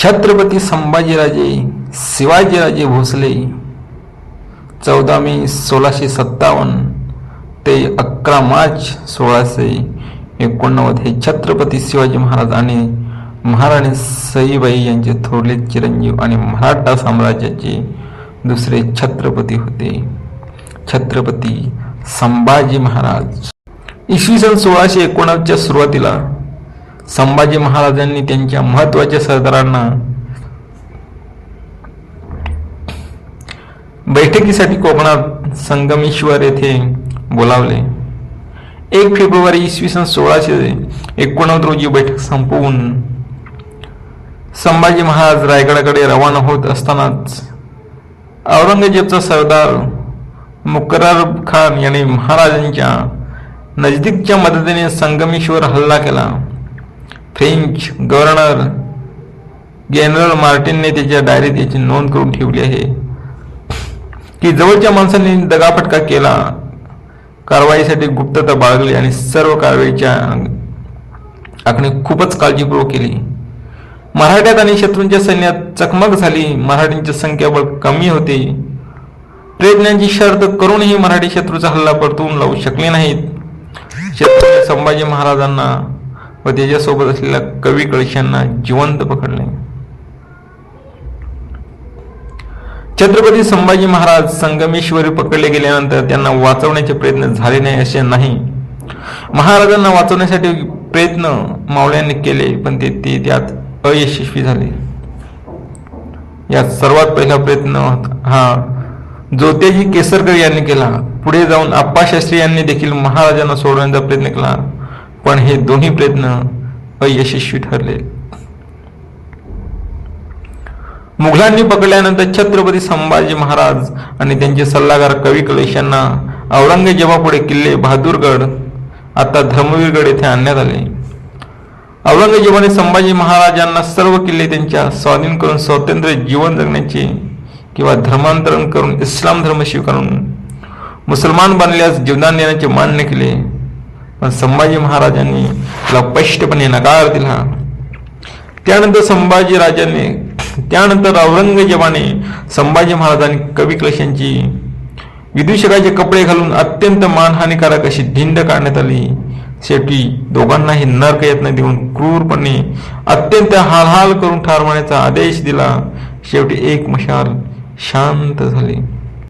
छत्रपती संभाजीराजे शिवाजीराजे भोसले चौदा मे सोळाशे सत्तावन्न ते अकरा मार्च सोळाशे एकोणनव्वद हे छत्रपती शिवाजी महाराज आणि महाराणी सईबाई यांचे थोरले चिरंजीव आणि मराठा साम्राज्याचे दुसरे छत्रपती होते. छत्रपती संभाजी महाराज. इसवी सन सोळाशे एकोणवीसच्या सुरुवातीला संभाजी महाराजांनी त्यांच्या महत्त्वाच्या सरदारांना बैठकीसाठी कोकणात संगमेश्वर येथे बोलावले. एक फेब्रुवारी इसवी सन सोळाशे एकोणनव्वद रोजी बैठक संपवून संभाजी महाराज रायगडाकडे रवाना होत असतानाच औरंगजेबचा सरदार मुकरार खान याने महाराजांच्या नजदीकच्या मदतीने संगमेश्वर हल्ला केला. फ्रेंच गव्हर्नर जनरल मार्टिनने त्याच्या डायरीत याची नोंद करून ठेवली आहे. की जवळच्या माणसांनी दगाफटका केला. कारवाईसाठी गुप्तता बाळगली आणि सर्व कारवाईच्या आखणी खूपच काळजीपूर्वक केली. मराठ्यात आणि शत्रूंच्या सैन्यात चकमक झाली. मराठींची संख्याबळ कमी होते. प्रयत्नांची शर्त करूनही मराठी शत्रूचा हल्ला परतवून लावू शकले नाहीत. शत्रूने संभाजी महाराजांना व त्याच्यासोबत असलेल्या कवी कळशांना जिवंत पकडले. छत्रपती संभाजी महाराज संगमेश्वरी पकडले गेल्यानंतर त्यांना वाचवण्याचे प्रयत्न झाले नाही असे नाही. महाराजांना वाचवण्यासाठी प्रयत्न मावळ्यांनी केले पण ते त्यात अयशस्वी झाले. यात सर्वात पहिला प्रयत्न हा जोतेजी केसरकर यांनी केला. पुढे जाऊन आप्पा शास्त्री यांनी देखील महाराजांना सोडवण्याचा प्रयत्न केला. पण हे दोन्ही प्रयत्न अयशस्वी ठरले. मुघलांनी पकडल्यानंतर छत्रपती संभाजी महाराज आणि त्यांचे सल्लागार कवी कलेश यांना औरंगजेबापुढे किल्ले बहादूरगड आता धर्मवीरगड येथे आणण्यात आले. औरंगजेबाने संभाजी महाराजांना सर्व किल्ले त्यांच्या स्वाधीन करून स्वतंत्र जीवन जगण्याचे किंवा धर्मांतरण करून इस्लाम धर्म स्वीकारून मुसलमान बनल्यास जीवदान देण्याचे मान्य केले. पण संभाजी महाराजांनी तिला स्पष्टपणे नकार दिला. त्यानंतर संभाजी राजाने त्यानंतर औरंगजेबाने संभाजी महाराजांनी कवी कलशांची विदूषकाचे कपडे घालून अत्यंत मानहानिकारक अशी धिंड काढण्यात आली. शेवटी दोघांनाही नर्क यत्न देऊन क्रूरपणे अत्यंत हालहाल करून ठार मारण्याचा आदेश दिला. शेवटी एक मशाल शांत झाली.